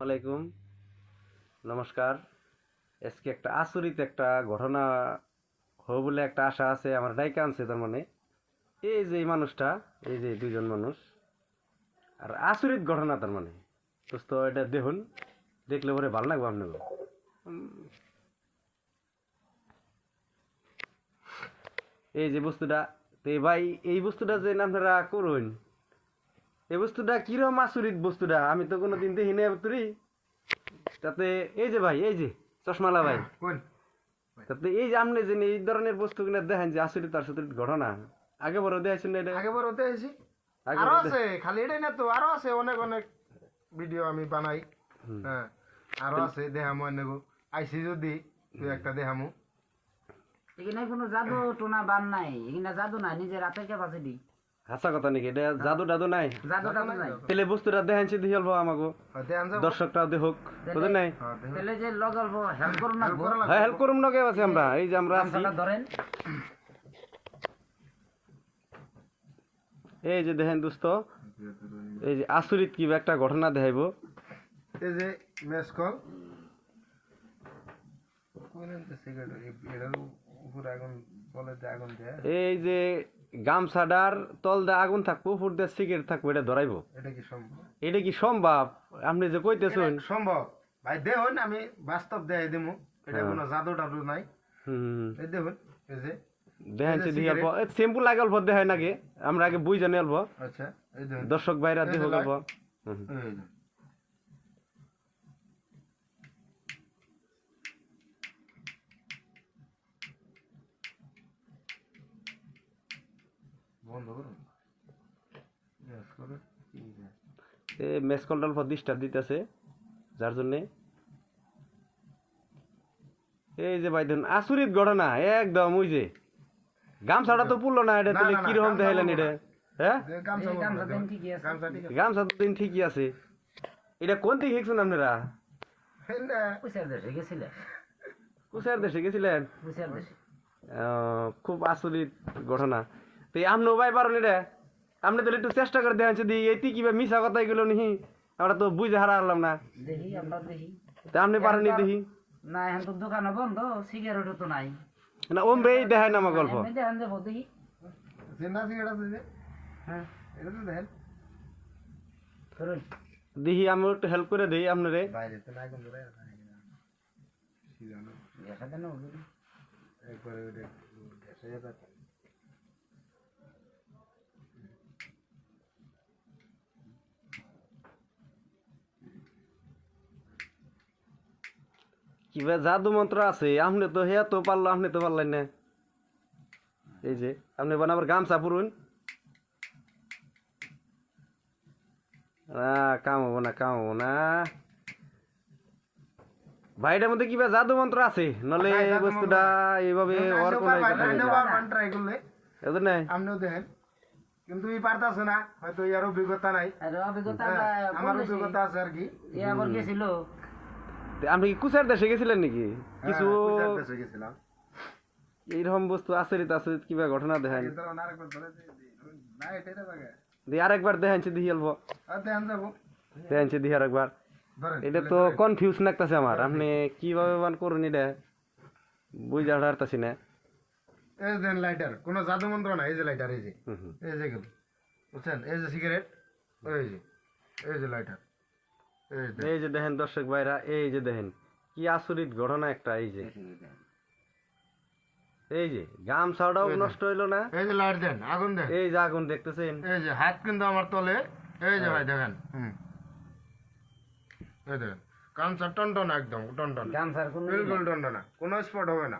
আলাইকুম। নমস্কার। আজকে একটা আচরিত একটা ঘটনা হবে বলে একটা আশা আছে, আমার ডাইকা আনছে তার মানে। এই যে এই মানুষটা, এই যে দুইজন মানুষ, আর আচরিত ঘটনা তার মানে। দোস্ত, এটা দেখুন, দেখলে পরে ভালো লাগবে আপনাকে। এই যে বস্তুটা, তো ভাই, এই বস্তুটা যে আপনারা করুন। এই বস্তুটা কিরম আচরিত বস্তুটা? আমি তো কোনো দিন দেখি নাই তুই তাতে এই যে ভাই এই যে চশমালা ভাই। তাতে এই যে আপনি যে এই ধরনের বস্তু কিনা দেখেন যে আচরিত আচরিত ঘটনা। আগে বড় দেখাইছেন না এটা? আগে বড় আগে আরও আছে খালি এটাই না তো আরও আছে অনেক অনেক ভিডিও আমি বানাই। হ্যাঁ আরও আছে দেহামু অনেক আইসি যদি তুই একটা দেহামু এখানে কোনো জাদু টোনা বান নাই এখানে জাদু নাই নিজের রাতের ক্যাপাসিটি। হাসা কথা নাকি? এটা জাদু টাদু নাই? জাদু টাদু নাই। তাহলে বস্তুটা দেখাইছে দিয়ে অল্প আমাকে দর্শকটাও দেখুক। বুঝলেন নাই? হ্যাঁ, তাহলে যে লগ অল্প হেল্প করুন না করা হ্যাঁ হেল্প করুন না কে আছে আমরা। এই যে আমরা আছি। ধরেন। এই যে দেখেন দোস্ত এই যে আচরিত কি একটা ঘটনা দেখাইবো। এই যে মেস কল কোন সিগারেট এটার উপরে আগুন এই যে গামছাডার তল দিয়ে আগুন থাকব উপর দিয়ে সিগারেট থাকব এটা ধরাইবো। এটা কি সম্ভব? এটা কি সম্ভব? আপনি যে কইতেছেন সম্ভব। ভাই দেখুন আমি বাস্তব দেখাই দিমু। এটা হ্যাঁ। কোনো জাদু টাদু নাই। হুম দেখুন এই যে দেখাইছে দিয়ে অল্প সিম্পল লাগে অল্প দেখায় নাকি আমরা আগে বুঝ জানি অল্প আচ্ছা দর্শক ভাইরা যে অল্প হুম। বন্ধ করুন। Yes, করুন। কি মেস কলটা অল্প ডিস্টার্ব দিতেছে যার জন্যে। এই যে ভাই দেখুন আচরিত ঘটনা একদম ওই যে। গামছাটা তো পুরলো না এটা তাহলে কীরকম দেখাইলেন এটা? হ্যাঁ? গামছা দেন ঠিকই আছে। তো দিন ঠিকই এটা কোন থেকে শিখছেন আপনারা? এই দেশে গেছিলেন। কুশার দেশে গেছিলেন? আহ, খুব আচরিত ঘটনা। তো আপনি ভাই পারেন এটা আপনি তাহলে একটু চেষ্টা করে দেখাচ্ছে দি এটি কিবা মিশা কথা এগুলো নিহি আমরা তো বুঝে হারা হলাম না। দেখি আমরা দেখি। তা আপনি পারেননি দেখি। না এখন তো দোকানও বন্ধ সিগারেটও তো নাই। না ওম ভাই দেখায় না আমার গল্প। দেখেন যাব দেখি। জিন্না সিগারেট আছে হ্যাঁ। এটা তো দেখেন। করুন দেখি আমি একটু হেল্প করে দিই আপনারে বাইরে তো আগুন ধরে আছে না? কি জানো? দেখা দেন একবারে কিবা জাদু মন্ত্র আছে আপনি তো হেয়া তো পারল আপনি তো পারলেন না। এই যে আপনি বানাবার গামছা পুরুন। কাম হব না কাম হব না। ভাইটার মধ্যে কিবা জাদু মন্ত্র আছে নলে হ্যাঁ, এই বস্তুটা এইভাবে ওর কোনো পারবেন, আপনিও পারবেন try করলে। এদের নাই? আপনিও দেখেন। কিন্তু ই পারতাছে না হয়তো ইয়ার অভিজ্ঞতা নাই। অভিজ্ঞতা হ্যাঁ, আমার অভিজ্ঞতা আছে আর কি। গেছিল। আপনি কি কুচার দেশে গেছিলেন নাকি? কিছু হ্যাঁ, গেছিলাম। এইরকম বস্তু আচরিত আচরিত কিবা ঘটনা দেখান। দিয়ে দিয়ে আরেকবার দেখাইছে দেখেন যাব। দেখাইছে দেখি আরেকবার। এটা তো কনফিউজ লাগতেছে আমার। আপনি কীভাবে বান করুন এটা? বুঝে হারতাছি না। এই যে দেন লাইটার কোনো জাদু মন্ত্র না এই যে লাইটার এই যে। এই যে বুঝছেন? এই যে সিগারেট এই যে এই যে লাইটার এই যে দেখেন দর্শক ভাইরা এই যে দেখেন কি আচরিত ঘটনা একটা এই যে। এই যে গাম ছাড়াও নষ্ট হইল না? এই যে লাইট দেন আগুন দেন। এই যে আগুন দেখতেছেন? এই যে হাত কিন্তু আমার তলে। এই যে ভাই দেখেন হুম। এই দেখেন কানসা টনটন একদম টনটন। গামছার কোনো বিলকুল টনটনা কোনো স্পট হবে না।